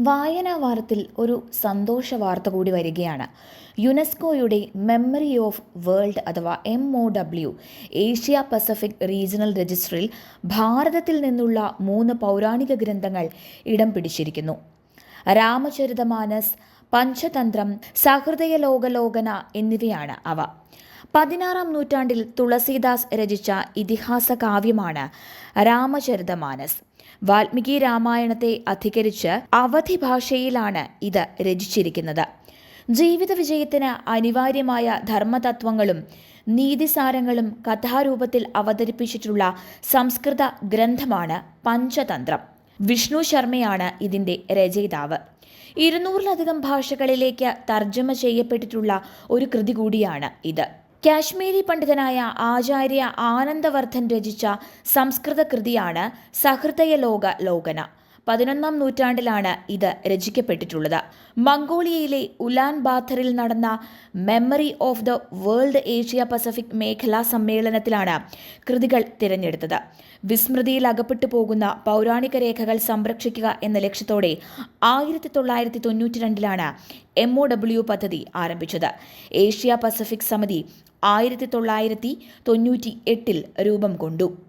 വായനാ വാരത്തിൽ ഒരു സന്തോഷ വാർത്ത കൂടി വരികയാണ്. യുനെസ്കോയുടെ മെമ്മറി ഓഫ് വേൾഡ് അഥവാ M O W Asia Pacific regional രജിസ്റ്ററിൽ ഭാരതത്തിൽ നിന്നുള്ള മൂന്ന് പൗരാണിക ഗ്രന്ഥങ്ങൾ ഇടം പിടിച്ചിരിക്കുന്നു. രാമചരിതമാനസ് പഞ്ചതന്ത്രം സഹൃദയ ലോകലോകന എന്നിവയാണ് അവ. പതിനാറാം നൂറ്റാണ്ടിൽ തുളസീദാസ് രചിച്ച ഇതിഹാസ കാവ്യമാണ് രാമചരിതമാനസ് വാൽമീകി രാമായണത്തെ അധികരിച്ച് അവധി ഭാഷയിലാണ് ഇത് രചിച്ചിരിക്കുന്നത്. ജീവിത വിജയത്തിന് അനിവാര്യമായ ധർമ്മതത്വങ്ങളും നീതിസാരങ്ങളും കഥാരൂപത്തിൽ അവതരിപ്പിച്ചിട്ടുള്ള സംസ്കൃത ഗ്രന്ഥമാണ് പഞ്ചതന്ത്രം. വിഷ്ണു ശർമ്മയാണ് ഇതിന്റെ രചയിതാവ്. ഇരുന്നൂറിലധികം ഭാഷകളിലേക്ക് തർജമ ചെയ്യപ്പെട്ടിട്ടുള്ള ഒരു കൃതി കൂടിയാണ് ഇത്. കാശ്മീരി പണ്ഡിതനായ ആചാര്യ ആനന്ദവർദ്ധൻ രചിച്ച സംസ്കൃത കൃതിയാണ് സഹൃദയ ലോക ലോകന. പതിനൊന്നാം നൂറ്റാണ്ടിലാണ് ഇത് രചിക്കപ്പെട്ടിട്ടുള്ളത്. മംഗോളിയയിലെ ഉലാൻ ബാത്തറിൽ നടന്ന memory of the world Asia Pacific മേഖലാ സമ്മേളനത്തിലാണ് കൃതികൾ തിരഞ്ഞെടുത്തത്. വിസ്മൃതിയിൽ അകപ്പെട്ടു പോകുന്ന പൗരാണിക രേഖകൾ സംരക്ഷിക്കുക എന്ന ലക്ഷ്യത്തോടെ ആയിരത്തി തൊള്ളായിരത്തി തൊണ്ണൂറ്റി രണ്ടിലാണ് എം ഒ ഡബ്ല്യു പദ്ധതി ആരംഭിച്ചത്. ഏഷ്യ പസഫിക് സമിതി ആയിരത്തി തൊള്ളായിരത്തി തൊണ്ണൂറ്റി എട്ടിൽ രൂപം കൊണ്ടു.